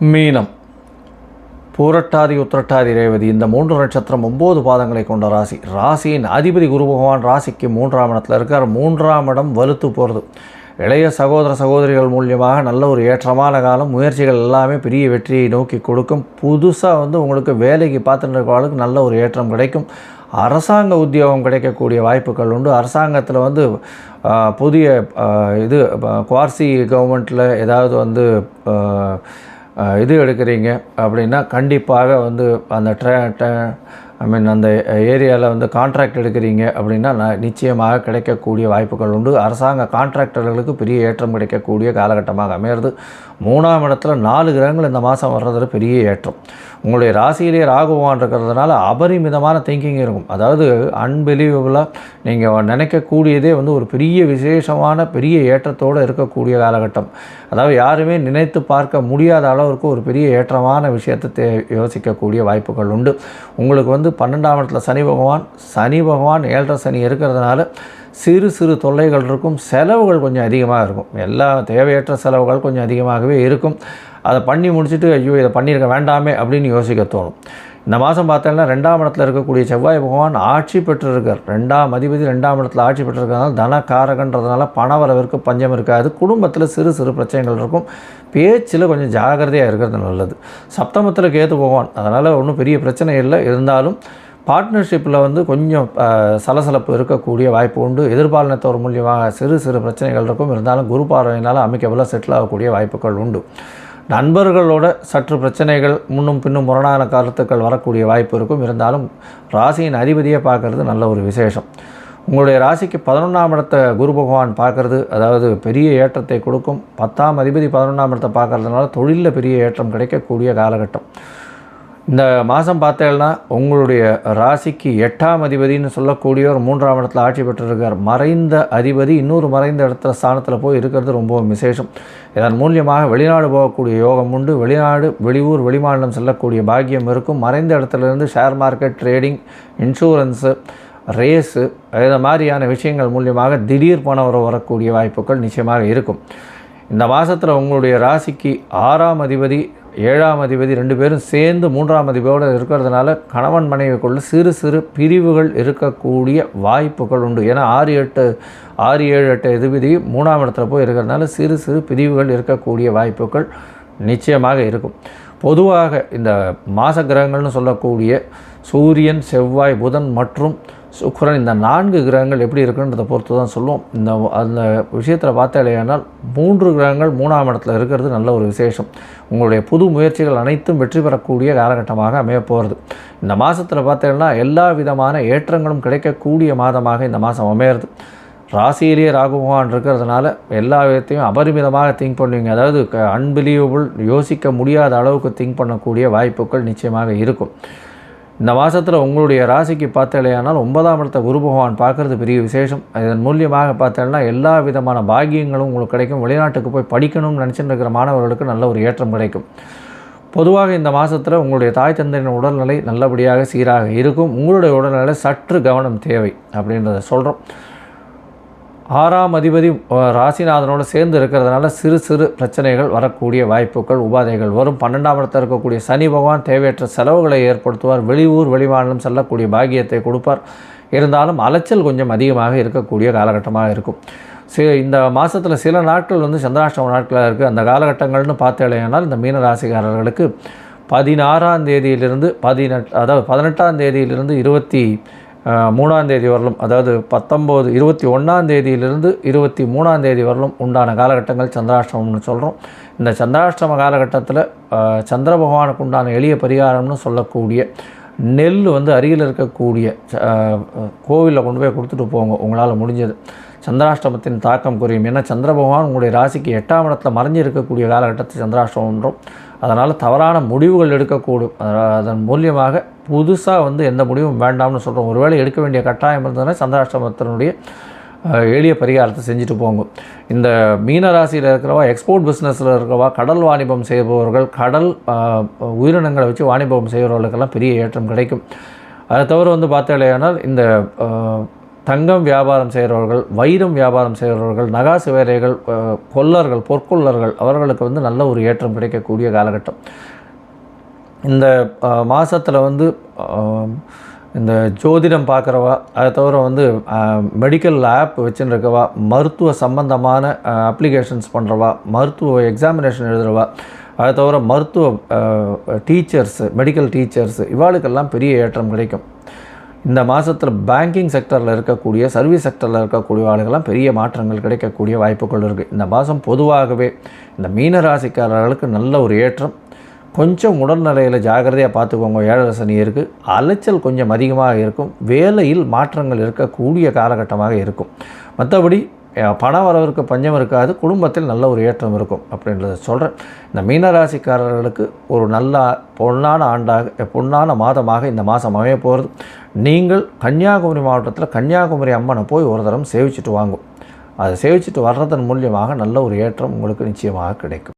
மீனம். பூரட்டாதி உத்திரட்டாதி ரேவதி இந்த மூன்று நட்சத்திரம் ஒம்பது பாதங்களை கொண்ட ராசி. ராசியின் அதிபதி குரு பகவான் ராசிக்கு மூன்றாம் இடத்தில் இருக்கார். மூன்றாம் இடம் வலுத்து போகிறது இளைய சகோதர சகோதரிகள் மூலியமாக நல்ல ஒரு ஏற்றமான காலம். முயற்சிகள் எல்லாமே பெரிய வெற்றியை நோக்கி கொடுக்கும். புதுசாக வந்து உங்களுக்கு வேலைக்கு பார்த்துட்டு இருக்கவங்களுக்கு நல்ல ஒரு ஏற்றம் கிடைக்கும். அரசாங்க உத்தியோகம் கிடைக்கக்கூடிய வாய்ப்புகள் உண்டு. அரசாங்கத்தில் வந்து புதிய இது குவார்சி கவர்மெண்ட்டில் ஏதாவது வந்து இது எடுக்கிறீங்க அப்படின்னா கண்டிப்பாக வந்து அந்த ட்ரே ஐ மீன் அந்த ஏரியாவில் வந்து கான்ட்ராக்ட் எடுக்கிறீங்க அப்படின்னா ந- நிச்சயமாக கிடைக்கக்கூடிய வாய்ப்புகள் உண்டு. அரசாங்க கான்ட்ராக்டர்களுக்கு பெரிய ஏற்றம் கிடைக்கக்கூடிய காலகட்டமாக அமையிறது. மூணாம் இடத்துல நாலு கிரகங்கள் இந்த மாதம் வர்றதுல பெரிய ஏற்றம். உங்களுடைய ராசியிலே ராகுவான் இருக்கிறதுனால அபரிமிதமான திங்கிங் இருக்கும். அதாவது அன்பிலீவபுளாக நீங்கள் நினைக்கக்கூடியதே வந்து ஒரு பெரிய விசேஷமான பெரிய ஏற்றத்தோடு இருக்கக்கூடிய காலகட்டம். அதாவது யாருமே நினைத்து பார்க்க முடியாத அளவிற்கு ஒரு பெரிய ஏற்றமான விஷயத்தை தே யோசிக்கக்கூடிய வாய்ப்புகள் உண்டு. உங்களுக்கு வந்து பன்னெண்டாம் இடத்துல சனி பகவான் சனி பகவான் ஏழரை சனி இருக்கிறதுனால சிறு சிறு தொல்லைகள் இருக்கும் செலவுகள் கொஞ்சம் அதிகமாக இருக்கும். எல்லா தேவையற்ற செலவுகள் கொஞ்சம் அதிகமாகவே இருக்கும். அதை பண்ணி முடிச்சுட்டு ஐயோ இதை பண்ணியிருக்க வேண்டாமே அப்படின்னு யோசிக்க தோணும். இந்த மாதம் பார்த்தோம்னா ரெண்டாம் இடத்துல இருக்கக்கூடிய செவ்வாய் பகவான் ஆட்சி பெற்றிருக்கார். ரெண்டாம் அதிபதி ரெண்டாம் இடத்துல ஆட்சி பெற்றிருக்கிறதுனால தனக்காரகன்றதுனால பணவரவிற்கு பஞ்சம் இருக்காது. குடும்பத்தில் சிறு சிறு பிரச்சனைகள் இருக்கும். பேச்சில் கொஞ்சம் ஜாகிரதையாக இருக்கிறது நல்லது. சப்தமத்தில் கேத்து பகவான். அதனால் ஒன்றும் பெரிய பிரச்சனை இல்லை. இருந்தாலும் பார்ட்னர்ஷிப்பில் வந்து கொஞ்சம் சலசலப்பு இருக்கக்கூடிய வாய்ப்பு உண்டு. எதிர்பாலினத்தோர் மூலியமாக சிறு சிறு பிரச்சனைகள் இருக்கும். இருந்தாலும் குரு பார்வையினால் அமைக்கவில் செட்டில் ஆகக்கூடிய வாய்ப்புகள் உண்டு. நண்பர்களோட சற்று பிரச்சனைகள் முன்னும் பின்னும் முரணான கருத்துக்கள் வரக்கூடிய வாய்ப்பு இருக்கும். இருந்தாலும் ராசியின் அதிபதியை பார்க்கறது நல்ல ஒரு விசேஷம். உங்களுடைய ராசிக்கு பதினொன்றாம் இடத்தை குரு பகவான் பார்க்கறது அதாவது பெரிய ஏற்றத்தை கொடுக்கும். பத்தாம் அதிபதி பதினொன்றாம் இடத்தை பார்க்கறதுனால தொழிலில் பெரிய ஏற்றம் கிடைக்கக்கூடிய காலகட்டம். இந்த மாதம் பார்த்தேன்னா உங்களுடைய ராசிக்கு எட்டாம் அதிபதின்னு சொல்லக்கூடியவர் மூன்றாம் இடத்துல ஆட்சி பெற்றிருக்கார். மறைந்த அதிபதி இன்னொரு மறைந்த இடத்துல ஸ்தானத்தில் போய் இருக்கிறது ரொம்பவும் விசேஷம். இதன் மூலியமாக வெளிநாடு போகக்கூடிய யோகம் உண்டு. வெளிநாடு வெளியூர் வெளிமாநிலம் செல்லக்கூடிய பாக்கியம் இருக்கும். மறைந்த இடத்துலேருந்து share market trading insurance race இது மாதிரியான விஷயங்கள் மூலியமாக திடீர் பணம் வர வரக்கூடிய வாய்ப்புகள் நிச்சயமாக இருக்கும். இந்த மாதத்தில் உங்களுடைய ராசிக்கு ஆறாம் அதிபதி ஏழாம் அதிபதி ரெண்டு பேரும் சேர்ந்து மூன்றாம் அதிபதியோடு இருக்கிறதுனால கணவன் மனைவிக்குள்ள சிறு சிறு பிரிவுகள் இருக்கக்கூடிய வாய்ப்புகள் உண்டு. ஏன்னா ஆறு எட்டு ஆறு ஏழு எட்டு அதிபதி மூணாம் இடத்துல போய் இருக்கிறதுனால சிறு சிறு பிரிவுகள் இருக்கக்கூடிய வாய்ப்புகள் நிச்சயமாக இருக்கும். பொதுவாக இந்த மாச கிரகங்கள்னு சொல்லக்கூடிய சூரியன் செவ்வாய் புதன் மற்றும் சுக்கரன் இந்த நான்கு கிரகங்கள் எப்படி இருக்குன்றதை பொறுத்து தான் சொல்லுவோம். இந்த அந்த விஷயத்தில் பார்த்தாலேயானால் மூன்று கிரகங்கள் மூணாம் இடத்துல இருக்கிறது நல்ல ஒரு விசேஷம். உங்களுடைய புது முயற்சிகள் அனைத்தும் வெற்றி பெறக்கூடிய காலகட்டமாக அமையப்போகிறது இந்த மாதத்தில் பார்த்தீங்கன்னா எல்லா விதமான ஏற்றங்களும் கிடைக்கக்கூடிய மாதமாக இந்த மாதம் அமையிறது. ராசியிலேயே ராகு பகவான் இருக்கிறதுனால எல்லா விதத்தையும் அபரிமிதமாக திங்க் பண்ணுவீங்க. அதாவது அன்பிலீவபிள் யோசிக்க முடியாத அளவுக்கு திங்க் பண்ணக்கூடிய வாய்ப்புகள் நிச்சயமாக இருக்கும். இந்த மாதத்தில் உங்களுடைய ராசிக்கு பார்த்தாலேயானால் ஒன்பதாம் இடத்த குரு பகவான் பார்க்குறது பெரிய விசேஷம். இதன் மூலியமாக பார்த்தேன்னா எல்லா விதமான பாகியங்களும் உங்களுக்கு கிடைக்கும். வெளிநாட்டுக்கு போய் படிக்கணும்னு நினச்சிட்டு இருக்கிற மாணவர்களுக்கு நல்ல ஒரு ஏற்றம் கிடைக்கும். பொதுவாக இந்த மாதத்தில் உங்களுடைய தாய் தந்தையின் உடல்நிலை நல்லபடியாக சீராக இருக்கும். உங்களுடைய உடல்நிலை சற்று கவனம் தேவை அப்படின்றத சொல்கிறோம் ஆறாம் அதிபதி ராசிநாதனோட ராசிநாதனோடு சேர்ந்து இருக்கிறதுனால சிறு சிறு பிரச்சனைகள் வரக்கூடிய வாய்ப்புகள் உபாதைகள் வரும். பன்னெண்டாம் இடத்தில் இருக்கக்கூடிய சனி பகவான் தேவையற்ற செலவுகளை ஏற்படுத்துவார். வெளியூர் வெளிமாநிலம் செல்லக்கூடிய பாக்கியத்தை கொடுப்பார். இருந்தாலும் அலைச்சல் கொஞ்சம் அதிகமாக இருக்கக்கூடிய காலகட்டமாக இருக்கும். சி இந்த மாதத்தில் சில நாட்கள் வந்து சந்திராஷ்டம நாட்களாக இருக்குது அந்த காலகட்டங்கள்னு பார்த்தேனால் இந்த மீன ராசிக்காரர்களுக்கு பதினாறாம் தேதியிலிருந்து பதினெட் அதாவது பதினெட்டாம் தேதியிலிருந்து இருபத்தி மூணாந்தேதி வரலும் அதாவது பத்தொம்போது இருபத்தி ஒன்றாம் தேதியிலிருந்து இருபத்தி மூணாந்தேதி வரலும் உண்டான காலகட்டங்கள் சந்திராஷ்டமம்னு சொல்கிறோம் இந்த சந்திராஷ்டம காலகட்டத்தில் சந்திர பகவானுக்கு உண்டான எளிய பரிகாரம்னு சொல்லக்கூடிய நெல் வந்து அருகில் இருக்கக்கூடிய கோவிலில் கொண்டு போய் கொடுத்துட்டு போங்க. உங்களால் முடிஞ்சது. சந்திராஷ்டமத்தின் தாக்கம் குறையும். ஏன்னா சந்திர பகவான் உங்களுடைய ராசிக்கு எட்டாம் இடத்துல மறைஞ்சு இருக்கக்கூடிய காலகட்டத்தை சந்திராஷ்டமன்றோம் அதனால் தவறான முடிவுகள் எடுக்கக்கூடும். அதன் மூலியமாக புதுசாக வந்து எந்த முடிவும் வேண்டாம்னு சொல்கிறோம் ஒருவேளை எடுக்க வேண்டிய கட்டாயம் இருந்ததுன்னா சந்திராஷ்டமத்தினுடைய எளிய பரிகாரத்தை செஞ்சுட்டு போங்க. இந்த மீன ராசியில் இருக்கிறவா எக்ஸ்போர்ட் பிஸ்னஸில் இருக்கிறவா கடல் வாணிபம் செய்பவர்கள் கடல் உயிரினங்களை வச்சு வாணிபம் செய்கிறவர்களுக்கெல்லாம் பெரிய ஏற்றம் கிடைக்கும். அதை தவிர வந்து பார்த்தாலேயானால் இந்த தங்கம் வியாபாரம் செய்கிறவர்கள் வைரம் வியாபாரம் செய்கிறவர்கள் நகாசு வேலைகள் கொல்லர்கள் பொற்கொல்லர்கள் அவர்களுக்கு வந்து நல்ல ஒரு ஏற்றம் கிடைக்கக்கூடிய காலகட்டம். இந்த மாதத்தில் வந்து இந்த ஜோதிடம் பார்க்குறவா அதை தவிர வந்து மெடிக்கல் ஆப் வச்சுன்னு இருக்கவா மருத்துவ சம்பந்தமான அப்ளிகேஷன்ஸ் பண்ணுறவா மருத்துவ எக்ஸாமினேஷன் எழுதுறவா அதை தவிர மருத்துவ டீச்சர்ஸு மெடிக்கல் டீச்சர்ஸு இவாளுக்கெல்லாம் பெரிய ஏற்றம் கிடைக்கும். இந்த மாதத்தில் பேங்கிங் செக்டரில் இருக்கக்கூடிய சர்வீஸ் செக்டரில் இருக்கக்கூடிய ஆளுகள்லாம் பெரிய மாற்றங்கள் கிடைக்கக்கூடிய வாய்ப்புகள் இருக்குது இந்த மாதம் பொதுவாகவே இந்த மீனராசிக்காரர்களுக்கு நல்ல ஒரு ஏற்றம். கொஞ்சம் உடல்நிலையில் ஜாக்கிரதையாக பார்த்துக்கோங்க. ஏழரை சனி இருக்குது அலைச்சல் கொஞ்சம் அதிகமாக இருக்கும். வேலையில் மாற்றங்கள் இருக்கக்கூடிய காலகட்டமாக இருக்கும். மற்றபடி பண வரவிற்கு பஞ்சம் இருக்காது. குடும்பத்தில் நல்ல ஒரு ஏற்றம் இருக்கும் அப்படின்றத சொல்கிறேன் இந்த மீனராசிக்காரர்களுக்கு ஒரு நல்ல பொன்னான ஆண்டாக பொன்னான மாதமாக இந்த மாதம் அமைய போகிறது நீங்கள் கன்னியாகுமரி மாவட்டத்தில் கன்னியாகுமரி அம்மனை போய் ஒரு தரம் சேவிச்சுட்டு வாங்கும். அதை சேவிச்சுட்டு வர்றதன் மூலியமாக நல்ல ஒரு ஏற்றம் உங்களுக்கு நிச்சயமாக கிடைக்கும்.